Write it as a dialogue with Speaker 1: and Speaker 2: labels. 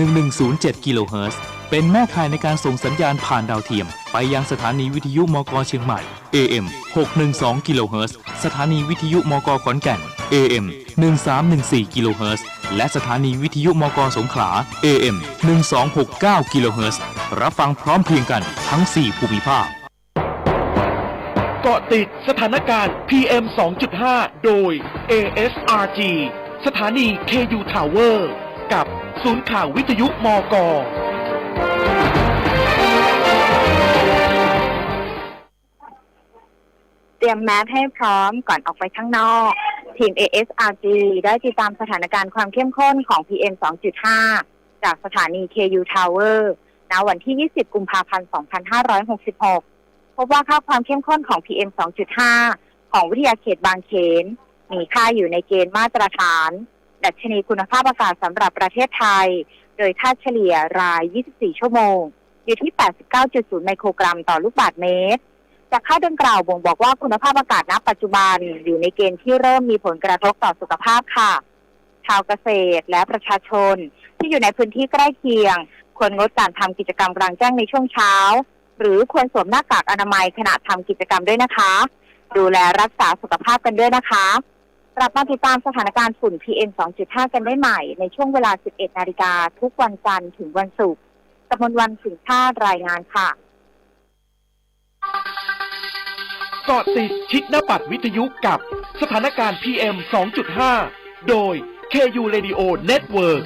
Speaker 1: 1107 กิโลเฮิรตซ์ เป็นแม่ข่ายในการส่งสัญญาณผ่านดาวเทียม ไปยังสถานีวิทยุมกเชียงใหม่ AM 612 กิโลเฮิรตซ์ สถานีวิทยุมกขอนแก่น AM 1314 กิโลเฮิรตซ์ และสถานีวิทยุมกสงขลา AM 1269 กิโลเฮิรตซ์ รับฟังพร้อมเพรียงกันทั้ง 4 ภูมิภาค
Speaker 2: เกาะติดสถานการณ์ PM 2.5 โดย ASRG สถานี KU Tower กับศูนย์ข่าววิทยุมก
Speaker 3: เตรียมแมสให้พร้อมก่อนออกไปข้างนอก ทีม ASRG ได้ติดตามสถานการณ์ความเข้มข้นของ PM 2.5 จากสถานี KU Tower ณวันที่ 20 กุมภาพันธ์ 2566 พบว่าค่าความเข้มข้นของ PM 2.5 ของวิทยาเขตบางเขน มีค่าอยู่ในเกณฑ์มาตรฐาน ดัชนีคุณภาพอากาศสำหรับประเทศไทย โดยค่าเฉลี่ยราย 24 ชั่วโมง อยู่ที่ 89.0 ไมโครกรัมต่อลูกบาศก์เมตร จากค่าดังกล่าวบ่งบอกว่าคุณภาพอากาศณปัจจุบันอยู่ในเกณฑ์ที่เริ่มมีผลกระทบต่อสุขภาพค่ะ ชาวเกษตรและประชาชน ที่อยู่ในพื้นที่ใกล้เคียง ควรงดการทำกิจกรรมกลางแจ้งในช่วงเช้า หรือควรสวมหน้ากากอนามัยขณะทำกิจกรรมด้วยนะคะ ดูแลรักษาสุขภาพกันด้วยนะคะ กลับมาติดตามสถานการณ์ฝุ่น PM 2.5 กันได้ใหม่ ในช่วงเวลา 11 นาฬิกาทุกวันจันทร์ถึงวันศุกร์กมลวันสิงห์ชารายงานค่ะ
Speaker 2: เกาะติดชิดหน้าปัดวิทยุกับสถานการณ์ PM 2.5 โดย KU Radio Network